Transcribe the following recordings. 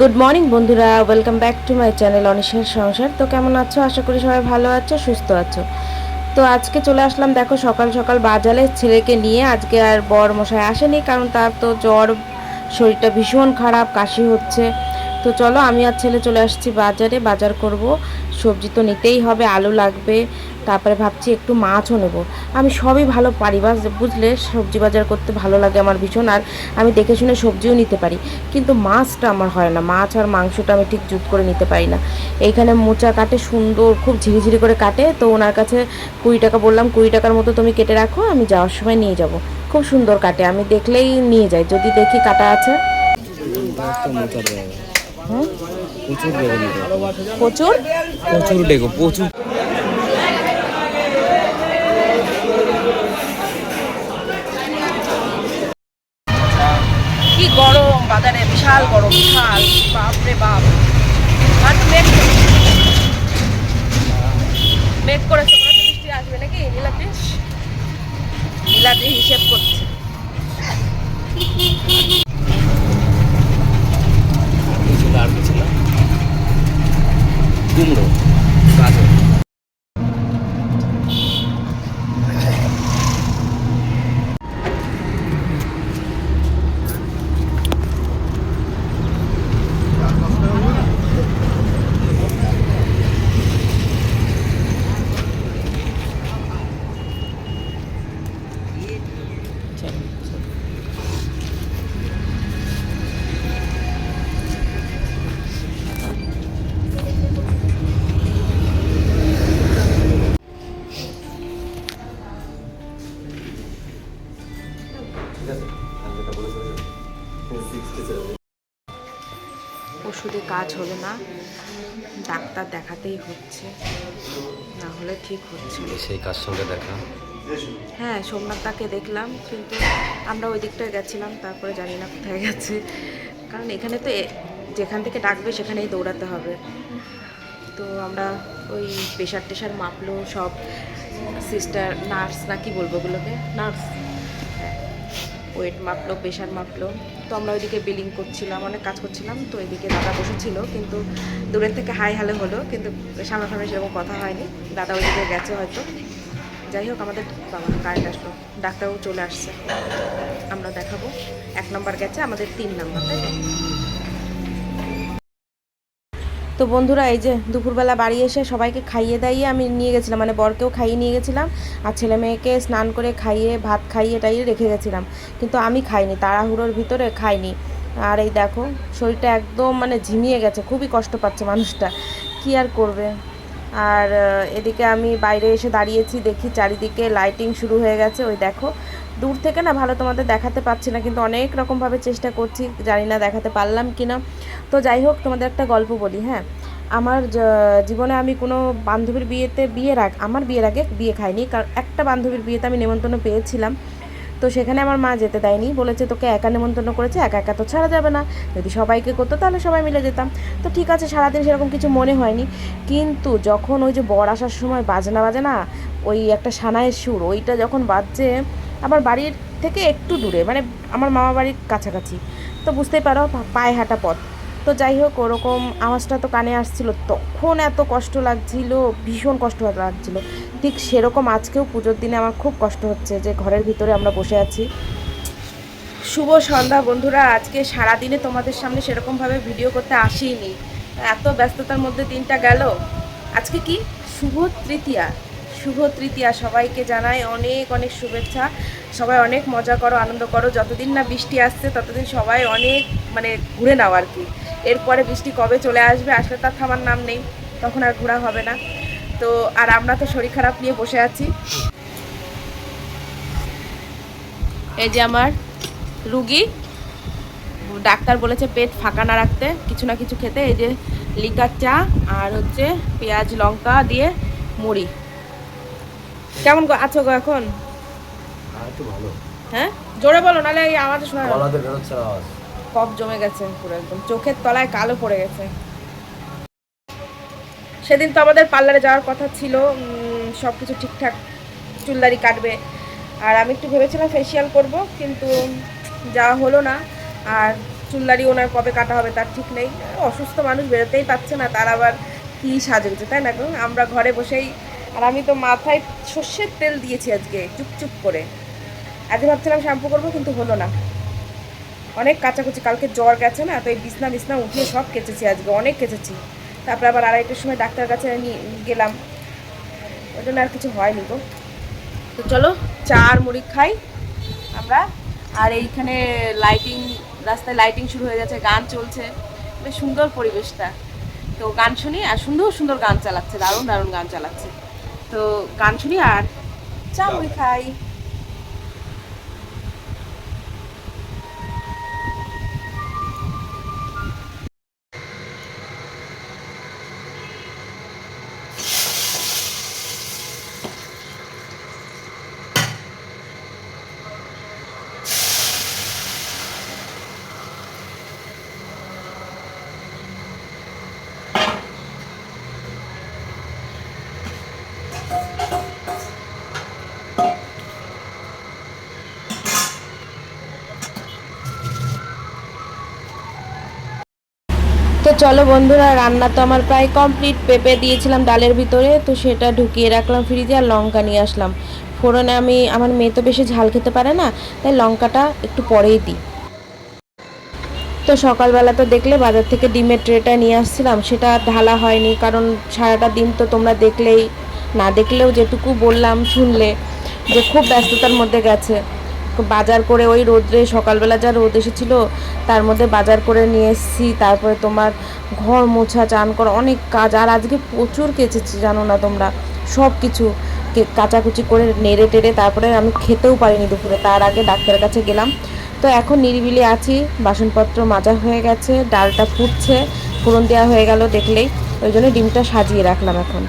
Good morning বন্ধুরা। Welcome back to my channel অনিশের সংসার। তো কেমন আছো? আশা করি সবাই ভালো আছো, সুস্থ আছো। তো আজকে চলে আসলাম, দেখো, সকাল সকাল বাজারে ছেলেকে নিয়ে। আজকে আর বর মশাই আসেনি, কারণ তার তো জ্বর, শরীরটা ভীষণ খারাপ, কাশি হচ্ছে। তো চলো, আমি আর ছেলে চলে আসছি বাজারে। বাজার করব। সবজি তো নিতেই হবে, আলু লাগবে। তারপরে ভাবছি একটু মাছও নেব। আমি সবই ভালো পারি বা বুঝলে? সবজি বাজার করতে ভালো লাগে আমার ভীষণ, আর আমি দেখে শুনে সবজিও নিতে পারি। কিন্তু মাছটা আমার হয় না। মাছ আর মাংসটা আমি ঠিক জুত করে নিতে পারি না। এইখানে মোচা কাটে, সুন্দর, খুব ঝিরিঝিরি করে কাটে। তো ওনার কাছে কুড়ি টাকা বললাম, কুড়ি টাকার মতো তুমি কেটে রাখো, আমি যাওয়ার সময় নিয়ে যাব। খুব সুন্দর কাটে, আমি দেখলেই নিয়ে যাই। যদি দেখি কাটা আছে। প্রচুর বেগুন প্রচুর? প্রচুর ডেকো প্রচুর। কি গরম বাজারে বিশাল গরম বিশাল। বাপরে বাপ। মেঘ মেঘ করেছে বৃষ্টি আসবে নাকি? নীলাদ্রি নীলাদ্রি হিসেব করছে। কাজ হলো না। ডাক্তার দেখাতেই হচ্ছে। না হলে ঠিক হচ্ছে সেই কার সঙ্গে দেখা? হ্যাঁ সোমনাথদাকে দেখলাম কিন্তু আমরা ওই দিকটায় গেছিলাম তারপরে জানি না কোথায় গেছে। কারণ এখানে তো যেখান থেকে ডাকবে সেখানেই দৌড়াতে হবে। তো আমরা ওই প্রেশার টেশার মাপলো সব সিস্টার নার্স না কি বলব ওগুলোকে? নার্স। ওয়েট মাপলো প্রেশার মাপলো। তো আমরা ওইদিকে বিলিং করছিলাম, অনেক কাজ করছিলাম, তো ওইদিকে দাদা বসেছিল, কিন্তু দূরের থেকে হাই হ্যালো হলো, কিন্তু সামনাসামনি সেরকম কথা হয়নি। দাদা ওইদিকে গেছে হয়তো। যাই হোক, আমাদের বাবা কারেন্ট আসলো, ডাক্তারও চলে আসছে। আমরা দেখাবো। এক নম্বর গেছে, আমাদের তিন নম্বর তাই তো বন্ধুরা, এই যে দুপুরবেলা বাড়ি এসে সবাইকে খাইয়ে দাইয়ে আমি নিয়ে গেছিলাম মানে বরকেও খাইয়ে নিয়ে গেছিলাম আর ছেলে মেয়েকে স্নান করে খাইয়ে, ভাত খাইয়ে টাইয়ে রেখে গেছিলাম। কিন্তু আমি খাইনি, তাড়াহুড়োর ভিতরে খাইনি। আর এই দেখো, শরীরটা একদম মানে ঝিমিয়ে গেছে, খুবই কষ্ট পাচ্ছে মানুষটা। কি আর করবে? আর এদিকে আমি বাইরে এসে দাঁড়িয়েছি, দেখি চারিদিকে লাইটিং শুরু হয়ে গেছে। ওই দেখো, দূর থেকে না ভালো তোমাদের দেখাতে পারছি না, কিন্তু অনেক রকমভাবে চেষ্টা করছি, জানি না দেখাতে পারলাম কি না তো যাই হোক, তোমাদের একটা গল্প বলি হ্যাঁ? আমার জীবনে আমি কোনো বান্ধবীর বিয়েতে, বিয়ের আগে, আমার বিয়ের আগে বিয়ে খাইনি, কারণ একটা বান্ধবীর বিয়েতে আমি নেমন্তন্ন পেয়েছিলাম। তো সেখানে আমার মা যেতে দেয়নি। বলেছে, তোকে একা নেমন্তন্ন করেছে, একা একা তো ছাড়া যাবে না। যদি সবাইকে করতো, তাহলে সবাই মিলে যেতাম। তো ঠিক আছে, সারাদিন সেরকম কিছু মনে হয়নি। কিন্তু যখন ওই যে বর আসার সময় বাজনা বাজে না ওই একটা সানায়ের সুর, ওইটা যখন বাজছে, আমার বাড়ির থেকে একটু দূরে মানে আমার মামা বাড়ির কাছাকাছি। তো বুঝতেই পারো পায়ে হাঁটা পথ। তো যাই হোক, ওরকম আওয়াজটা তো কানে আসছিল। তখন এত কষ্ট লাগছিল, ভীষণ কষ্ট লাগছিল। ঠিক সেরকম আজকেও পুজোর দিনে আমার খুব কষ্ট হচ্ছে যে ঘরের ভিতরে আমরা বসে আছি। শুভ সন্ধ্যা বন্ধুরা, আজকে সারা দিনে তোমাদের সামনে সেরকমভাবে ভিডিও করতে আসিনি। এত ব্যস্ততার মধ্যে দিনটা গেল। আজকে কি? শুভ তৃতীয়া। শুভ তৃতীয়া, সবাইকে জানাই অনেক অনেক শুভেচ্ছা। সবাই অনেক মজা করো, আনন্দ করো। যতদিন না বৃষ্টি আসছে, ততদিন সবাই অনেক মানে ঘুরে নাও আর কি। এরপরে বৃষ্টি কবে চলে আসবে আসলে তার থামার নাম নেই তখন আর ঘোরা হবে না। তো আর আমরা তো শরীর খারাপ নিয়ে বসে আছি। এই যে আমার রুগী ডাক্তার বলেছে পেট ফাঁকা না রাখতে কিছু না কিছু খেতে এই যে লিকার চা আর হচ্ছে পেঁয়াজ লঙ্কা দিয়ে মুড়ি। কেমন আছো গো এখন? ভালো। হ্যাঁ? জোরে বলো নাহলে এই আওয়াজ শোনা যাবে। গলাতে বেরোচ্ছে আওয়াজ। কফ জমে গেছে পুরো একদম। চোখের তলায় কালো পড়ে গেছে। সেদিন তো আমাদের পার্লারে যাওয়ার কথা ছিল সব কিছু ঠিকঠাক চুলদারি কাটবে। আর আমি একটু ভেবেছিলাম ফেসিয়াল করব, কিন্তু যাওয়া হলো না। আর চুল্লারি ওনার কবে কাটা হবে তার ঠিক নেই। অসুস্থ মানুষ বেরোতেই পারছে না, তার আবার কী সাজেছে তাই না? আমরা ঘরে বসেই, আর আমি তো মাথায় সর্ষের তেল দিয়েছি আজকে, চুপচুপ করে। আজকে ভাবছিলাম শ্যাম্পু করব, কিন্তু হলো না। অনেক কাচাকুচি, কালকে জ্বর গেছে না, তো এই বিছনা বিছনা উঠিয়ে সব কেচেছি আজকে, অনেক কেচেছি। তারপরে আবার আড়াইটার সময় ডাক্তার কাছে নিয়ে গেলাম। ওই জন্য আর কিছু হয়নি গো। তো চলো, চা আর মুড়ি খাই আমরা। আর এইখানে লাইটিং রাস্তায় লাইটিং শুরু হয়ে গেছে, গান চলছে। বেশ সুন্দর পরিবেশটা। তো গান শুনি, আর সুন্দর সুন্দর গান চালাচ্ছে, দারুণ দারুণ গান চালাচ্ছে। তো গান শুনি আর চা, মুড়ি খাই। তো চলো বন্ধুরা, রান্না তো আমার প্রায় কমপ্লিট পেঁপে দিয়েছিলাম ডালের ভিতরে, তো সেটা ঢুকিয়ে রাখলাম ফ্রিজে আর লঙ্কা নিয়ে আসলাম। ফোড়নে আমি, আমার মেয়ে তো বেশি ঝাল খেতে পারে না, তাই লঙ্কাটা একটু পরেই দিই। তো সকালবেলা তো দেখলে বাজার থেকে ডিমের ট্রেটা নিয়ে আসছিলাম, সেটা ঢালা হয়নি, কারণ সারাটা দিন তো তোমরা দেখলেই, না দেখলেও যেটুকু বললাম শুনলে, যে খুব ব্যস্ততার মধ্যে গেছে। বাজার করে ওই রোদ্রে, সকালবেলা যা রোদ এসেছিল, তার মধ্যে বাজার করে নিয়ে এসেছি। তারপরে তোমার ঘর মোছা, চান করা, অনেক কাজ। আর আজকে প্রচুর কেচেছি, জানো না তোমরা? সব কিছু কাচাকুচি করে নেড়ে টেড়ে তারপরে আমি খেতেও পারিনি দুপুরে। তার আগে ডাক্তারের কাছে গেলাম। তো এখন নিরিবিলি আছি, বাসনপত্র মাজা হয়ে গেছে, ডালটা ফুটছে, ফোড়ন দেওয়া হয়ে গেল দেখলেই। ওই জন্য ডিমটা সাজিয়ে রাখলাম এখন।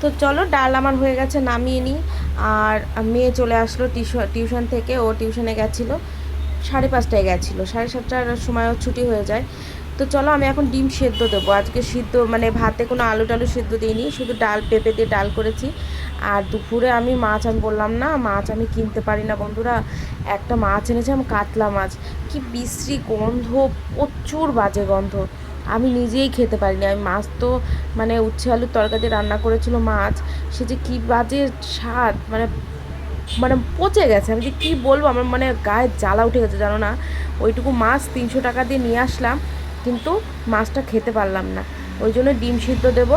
তো চলো, ডাল আমার হয়ে গেছে, নামিয়ে নিই। আর মেয়ে চলে আসলো টিউশন থেকে, ও টিউশনে গেছিল। সাড়ে পাঁচটায় গেছিল। সাড়ে সাতটার সময় ওর ছুটি হয়ে যায়। তো চলো আমি এখন ডিম সেদ্ধ দেবো। আজকে সিদ্ধ মানে ভাতে কোনো আলু টালু সেদ্ধ দিইনি, শুধু ডাল, পেঁপে দিয়ে ডাল করেছি। আর দুপুরে আমি মাছ, আমি বললাম, না, মাছ আমি কিনতে পারি না বন্ধুরা। একটা মাছ এনেছিলাম কাতলা মাছ। কি বিশ্রী গন্ধ, প্রচুর বাজে গন্ধ। আমি নিজেই খেতে পারিনি। আমি মাছ তো মানে উচ্ছে আলুর তরকারি রান্না করেছিল মাছ, সে যে কী বাজে স্বাদ মানে মানে পচে গেছে। আমি যে কী বলব, আমার মানে গায়ে জ্বালা উঠে গেছে, জানো না? ওইটুকু মাছ তিনশো টাকা দিয়ে নিয়ে আসলাম, কিন্তু মাছটা খেতে পারলাম না। ওই জন্য ডিম সিদ্ধ দেবো।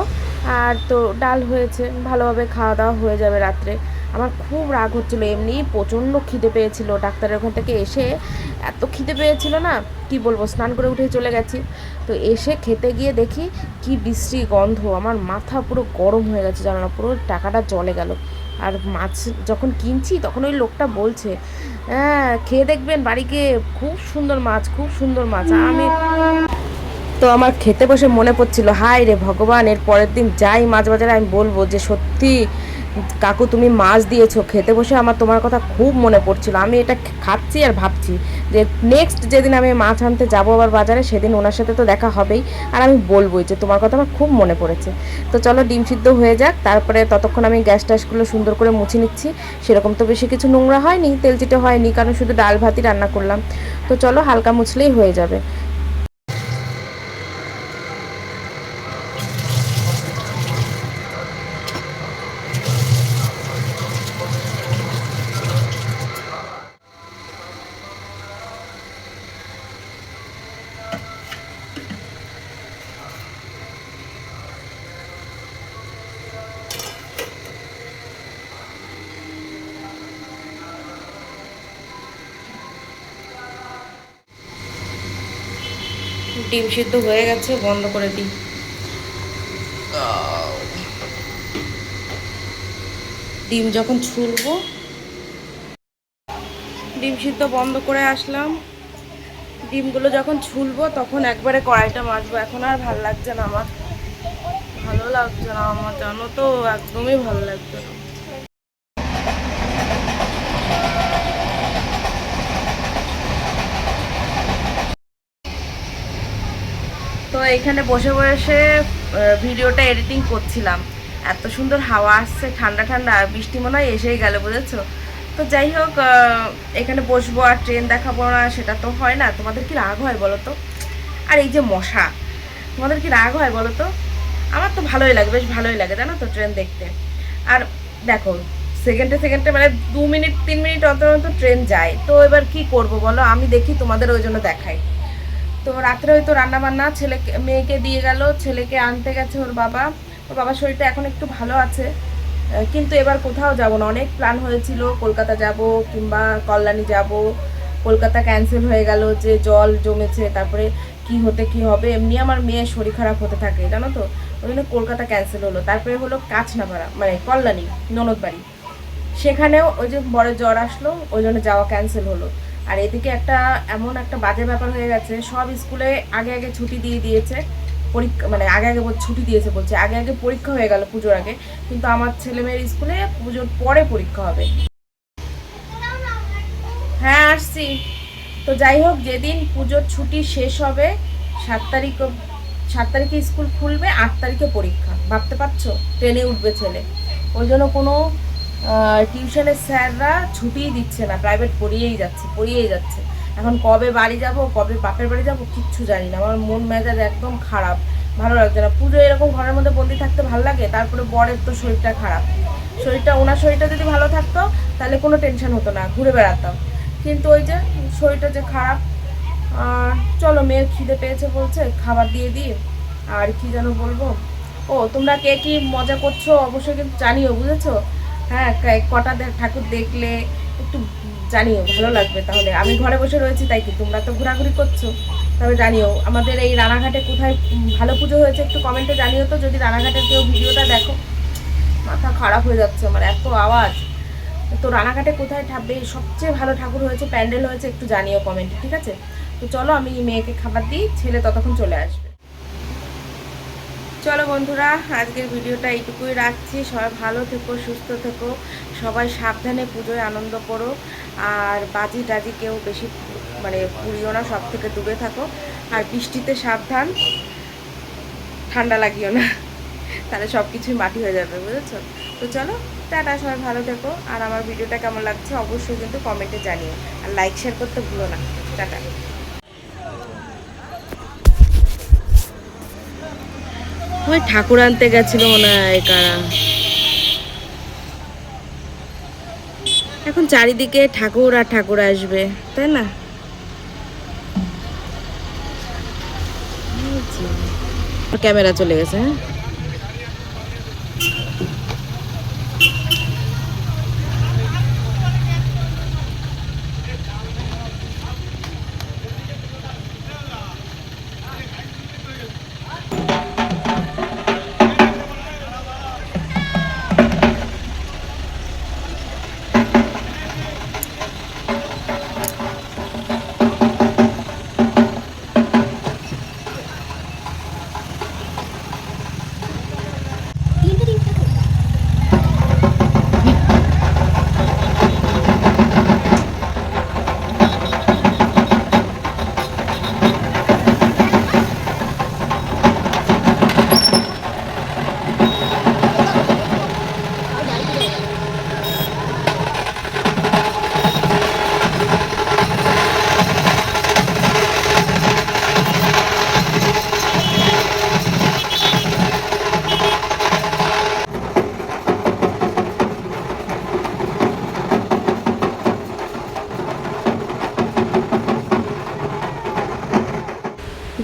আর তো ডাল হয়েছে, ভালোভাবে খাওয়া দাওয়া হয়ে যাবে রাত্রে। আমার খুব রাগ হচ্ছিল, এমনি প্রচণ্ড খিদে পেয়েছিল ডাক্তারের ওখান থেকে এসে। এত খিদে পেয়েছিল না, কি বলব, স্নান করে উঠে চলে গেছি। তো এসে খেতে গিয়ে দেখি কি বিশ্রী গন্ধ, আমার মাথা পুরো গরম হয়ে গেছে জানো না, পুরো টাকাটা জলে গেল। আর মাছ যখন কিনছি তখন ওই লোকটা বলছে হ্যাঁ খেয়ে দেখবেন বাড়িকে খুব সুন্দর মাছ, খুব সুন্দর মাছ। আমি তো আমার খেতে বসে মনে পড়ছিল হাই রে ভগবান, এর পরের দিন যাই মাছ বাজারে, আমি বলব যে সত্যি কাকু তুমি মাছ দিয়েছ, খেতে বসে আমার তোমার কথা খুব মনে পড়ছিল। আমি এটা খাচ্ছি আর ভাবছি যে নেক্সট যেদিন আমি মাছ আনতে যাব আবার বাজারে, সেদিন ওনার সাথে তো দেখা হবেই। আর আমি বলবোই যে তোমার কথা আমার খুব মনে পড়েছে। তো চলো ডিম সিদ্ধ হয়ে যাক, তারপরে ততক্ষণ আমি গ্যাস ট্যাসগুলো সুন্দর করে মুছে নিচ্ছি। সেরকম তো বেশি কিছু নোংরা হয়নি, তেল চিটে হয়নি, কারণ শুধু ডাল ভাতই রান্না করলাম। তো চলো হালকা মুছলেই হয়ে যাবে। ডিম সিদ্ধ হয়ে গেছে, বন্ধ করে দিই। ডিম যখন ছুলবো, ডিম সিদ্ধ বন্ধ করে আসলাম। ডিমগুলো যখন ছুলবো, তখন একবারে কড়াইটা মাজবো। এখন আর ভালো লাগছে না আমার। ভালো লাগছে না আমার, জানো তো, একদমই ভালো লাগছে না। এখানে বসে বসে ভিডিওটা এডিটিং করছিলাম। এত সুন্দর হাওয়া আসছে, ঠান্ডা ঠান্ডা, বৃষ্টি মনে হয় এসেই গেল, বুঝেছ? তো যাই হোক এখানে বসবো আর ট্রেন দেখাবো না, সেটা তো হয় না। তোমাদের কি রাগ হয় বলো তো? আর এই যে মশা, তোমাদের কি রাগ হয় বলো তো? আমার তো ভালোই লাগে, বেশ ভালোই লাগে, জানো তো ট্রেন দেখতে। আর দেখো সেকেন্ডে সেকেন্ডে মানে দু মিনিট, তিন মিনিট অন্তর অন্তর ট্রেন যায়। তো এবার কি করব বলো? আমি দেখি তোমাদের ওই জন্য দেখাই। তো রাত্রে হয়তো রান্না বান্না ছেলেকে মেয়েকে দিয়ে গেল, ছেলেকে আনতে গেছে ওর বাবা। ওর বাবার শরীরটা এখন একটু ভালো আছে। কিন্তু এবার কোথাও যাব না। অনেক প্ল্যান হয়েছিল, কলকাতা যাব কিংবা কল্যাণী যাব। কলকাতা ক্যান্সেল হয়ে গেল যে জল জমেছে, তারপরে কি হতে কি হবে? এমনি আমার মেয়ের শরীর খারাপ হতে থাকে, জানো তো? ওই জন্য কলকাতা ক্যান্সেল হলো। তারপরে হলো কাছনাপাড়া মানে কল্যাণী ননদ বাড়ি সেখানেও ওই যে বড় জ্বর আসলো, ওই জন্য যাওয়া ক্যান্সেল হলো। আর এদিকে একটা এমন একটা বাজে ব্যাপার হয়ে গেছে, সব স্কুলে আগে আগে ছুটি দিয়ে দিয়েছে, পরীক্ষা মানে আগে আগে ছুটি দিয়েছে বলছে, আগে আগে পরীক্ষা হয়ে গেল পুজোর আগে, কিন্তু আমার ছেলে মেয়ের স্কুলে পুজোর পরে পরীক্ষা হবে। হ্যাঁ আসছি। তো যাই হোক, যেদিন পুজোর ছুটি শেষ হবে, সাত তারিখ সাত তারিখে স্কুল খুলবে, আট তারিখে পরীক্ষা। ভাবতে পারছ? ট্রেনে উঠবে ছেলে। ওই জন্য কোনো টিউশনের স্যাররা ছুটিই দিচ্ছে না প্রাইভেট পড়িয়েই যাচ্ছে পড়িয়েই যাচ্ছে। এখন কবে বাড়ি যাব, কবে বাপের বাড়ি যাব কিচ্ছু জানি না। আমার মন মেজাজ একদম খারাপ, ভালো লাগছে না। পুজো এরকম ঘরের মধ্যে বন্দি থাকতে ভালো লাগে? তারপরে বরের তো শরীরটা খারাপ। শরীরটা, ওনার শরীরটা যদি ভালো থাকতো, তাহলে কোনো টেনশন হতো না, ঘুরে বেড়াতাম। কিন্তু ওই যে শরীরটা যে খারাপ চলো মেয়ের খিদে পেয়েছে বলছে, খাবার দিয়ে দিই। আর কি যেন বলব? ও, তোমরা কে কি মজা করছ? অবশ্যই কিন্তু জানিও, বুঝেছ? হ্যাঁ কটা ঠাকুর দেখলে একটু জানিও, ভালো লাগবে তাহলে। আমি ঘরে বসে রয়েছি তাই কি? তোমরা তো ঘোরাঘুরি করছ তবে জানিও। আমাদের এই রানাঘাটে কোথায় ভালো পুজো হয়েছে একটু কমেন্টে জানিও তো, যদি রানাঘাটের কেউ ভিডিওটা দেখো। মাথা খারাপ হয়ে যাচ্ছে আমার, এত আওয়াজ। তো রানাঘাটে কোথায় ঠাবে সবচেয়ে ভালো ঠাকুর হয়েছে, প্যান্ডেল হয়েছে, একটু জানিও কমেন্টে, ঠিক আছে? তো চলো আমি মেয়েকে খাবার দিই, ছেলে ততক্ষণ চলে আসবে। চলো বন্ধুরা, আজকের ভিডিওটা এইটুকুই রাখছি। সবাই ভালো থেকো, সুস্থ থেকো। সবাই সাবধানে পুজোয় আনন্দ করো। আর বাজি টাজি কেউ বেশি মানে পুড়িও না, সব থেকে দূরে থাকো। আর বৃষ্টিতে সাবধান, ঠান্ডা লাগিও না। তাহলে সব কিছুই মাটি হয়ে যাবে, বুঝেছ? তো চলো, টাটা, সবাই ভালো থেকো। আর আমার ভিডিওটা কেমন লাগছে অবশ্যই কিন্তু কমেন্টে জানিও। আর লাইক শেয়ার করতে ভুলো না। টাটা। ওই ঠাকুর আনতে গেছিল মনে হয় এখন চারিদিকে ঠাকুর আর ঠাকুর আসবে, তাই না? ক্যামেরা চলে গেছে হ্যাঁ?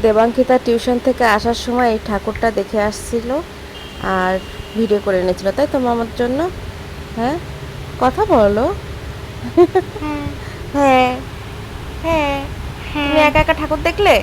দেবাঙ্কিতা টিউশন থেকে আসার সময় এই ঠাকুরটা দেখে আসছিল আর ভিডিও করে এনেছিল। তাই তো মামার জন্য? হ্যাঁ? কথা বলো। হ্যাঁ। হ্যাঁ। তুমি একা একা ঠাকুর দেখলে?